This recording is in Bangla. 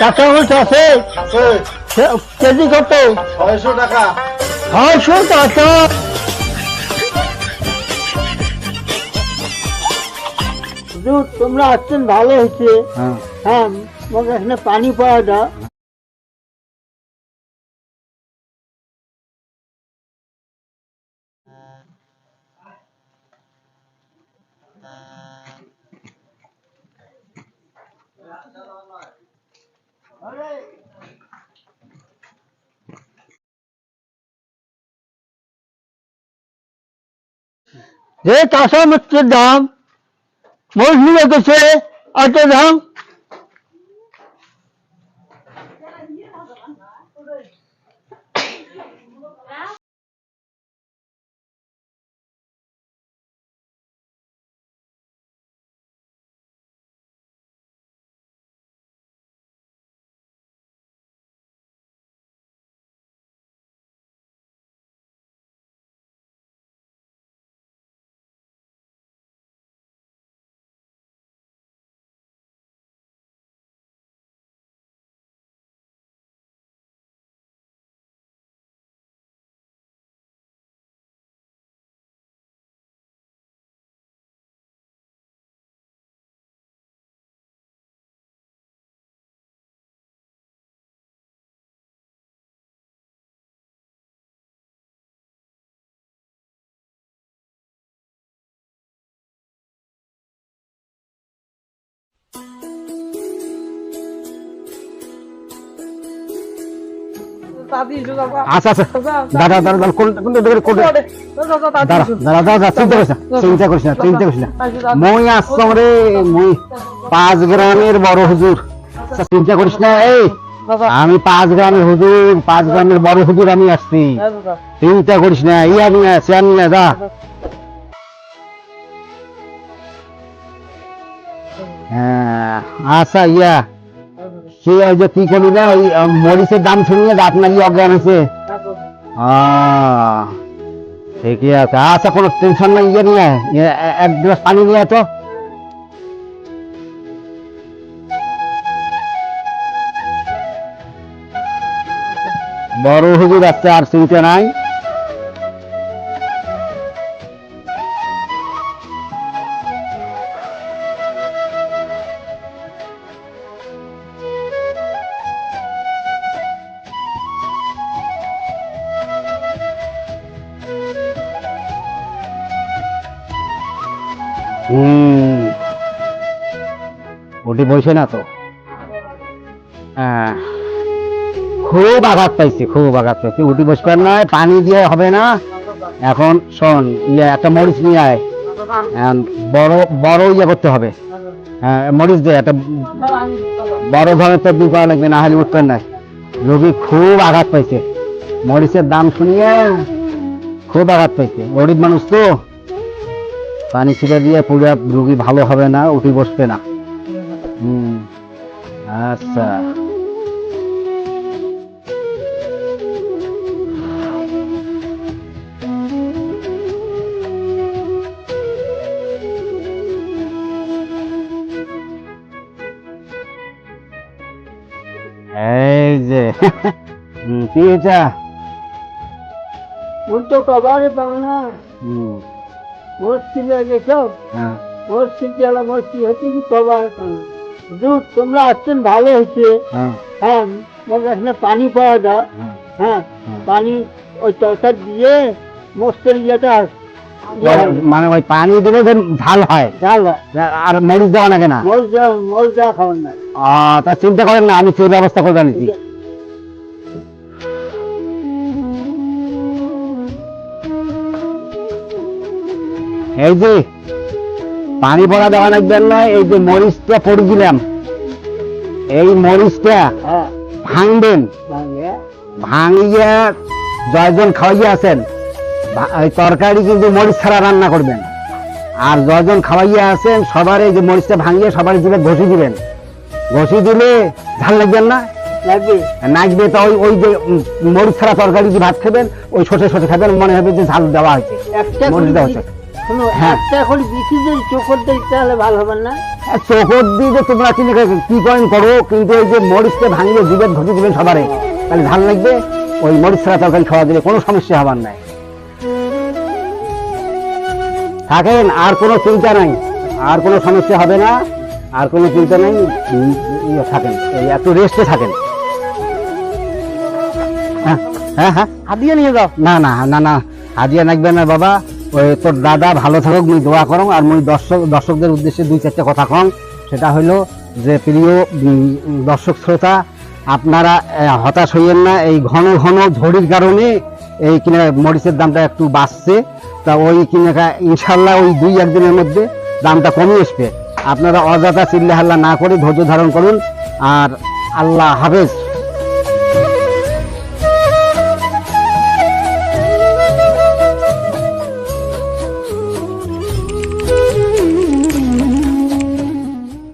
কাঁচামরিচ আছে? আছে। কেজি কত? ছয়শো টাকা। ছয়শো টাকা? তোমরা আসছেন ভালো হয়েছে। হ্যাঁ। হ্যাঁ এখানে পানি পাওয়া যায় যে কাঁচা মরিচের দাম মজুরি গেছে এত দাম? আচ্ছা আচ্ছা দাদা দাদা দাদা কোন কোন দিকে কোন দাদা দাদা দাদা দাদা চিন্তা করিস না চিন্তা করিস না চিন্তা করিস না মই আসছম রে মই পাঁচ গ্রামের বড় হুজুর আচ্ছা, চিন্তা করিস না এই আমি পাঁচ গ্রামের হুজুর পাঁচ গ্রামের বড় হুজুর আমি আসছি চিন্তা করিস না ইয়া নিয়ে চেয়ার নিয়ে যা হ্যাঁ আচ্ছা ইয়া কি ওই মরিচের দাম দাঁত নাকি অজ্ঞান আছে। ঠিকই আছে? আচ্ছা কোনো টেনশন নাই ইয়ে নিয়ে এক গ্লাস পানি নিয়ে তো। বড় হুজুর আছে আর চিন্তা নাই। হুম। ওটি বলছে না তো? হ্যাঁ। খুব আঘাত পাইছি, খুব আঘাত পাইছি। উঠি বসবার নয়, পানি দিয়ে হবে না। এখন শোন ইয়ে একটা মরিচ নিয়ে আয়। বড় বড় ইয়ে করতে হবে। হ্যাঁ মরিচ দিয়ে একটা বড় ধরনের তো করা লাগবে, না হলে উঠবেন না। রোগী খুব আঘাত পাইছে। মরিচের দাম শুনিয়ে খুব আঘাত পাইছে। গরিব মানুষ তো। পানি ছিটা দিয়ে পুরো রুগী ভালো হবে না উঠে বসবে না। হুম আচ্ছা। এই যে হুম, কি এটা ওর তো কবারে হুম, লাগে সব হ্যাঁ। মস্তি জ্বালা মস্তি হচ্ছে কবারে? পাবো তোমরা আসছেন ভালো হয়েছে। হ্যাঁ। হ্যাঁ মনে এখানে পানি পাওয়া যায়। হ্যাঁ। হ্যাঁ পানি ওই তরকার দিয়ে মস্তের ইয়েটা মানে ওই পানি দিলে যেন ঝাল হয়। আর মরিচ দেওয়া লাগে না। মোল দেওয়া মোল দেওয়া খাবেন না তা চিন্তা করেন না আমি সেই ব্যবস্থা করে নিচ্ছি এই যে পানি পড়া দেওয়া লাগবেন না এই যে মরিচটা পড়ে দিলাম এই মরিচটা হ্যাঁ। ভাঙবেন। ভাঙিয়া জয়জন খাওয়াইয়া আছেন ওই তরকারি কিন্তু মরিচ ছাড়া রান্না করবেন। আর জয়জন খাওয়াইয়া আছেন সবার এই যে মরিচটা ভাঙিয়ে সবার জিভে ঘষি দিবেন। ঘষি দিলে ঝাল লাগবেন না? নাচবে তো ওই ওই যে মরিচ ছাড়া তরকারি যে ভাত খাবেন? ওই সসে সসে খাবেন মনে হবে যে ঝাল দেওয়া হয়েছে। মরিচ দেওয়া। হয়েছে। শোনো হ্যাঁ। একটা চোখর দিই তাহলে ভালো হবে না। চোখর দিয়ে যে তোমরা চিনি কি করেন করো কিন্তু এই যে মরিচকে ভাঙিয়ে জীবের ঘটি দিবেন সবারে তাহলে ধান লাগবে? ওই মরিচ ছাড়া তরকারি খাওয়া দিলে কোনো সমস্যা হবার নাই। থাকেন আর কোনো চিন্তা নাই। আর কোনো সমস্যা হবে না আর কোনো চিন্তা নাই। ইয়ে থাকেন এই একটু রেস্টে থাকেন। হ্যাঁ হ্যাঁ হ্যাঁ। হাতিয়ে নিয়ে যাও। না না না না হাজিয়া লাগবে না বাবা। তোর দাদা ভালো থাকুক, মুই দোয়া করো আর মুই দর্শক দর্শকদের উদ্দেশ্যে দুই চারটে কথা কম। সেটা হলো যে, প্রিয় দর্শক শ্রোতা, আপনারা হতাশ হইয়েন না, এই ঘন ঘন ঝড়ির কারণে এই কিনা মরিচের দামটা একটু বাড়ছে। তা ওই কিনে ইনশাল্লাহ ওই দুই একদিনের মধ্যে দামটা কমে আসবে। আপনারা অযথা চিল্লে হাল্লা না করে ধৈর্য ধারণ করুন। আর আল্লাহ হাফেজ।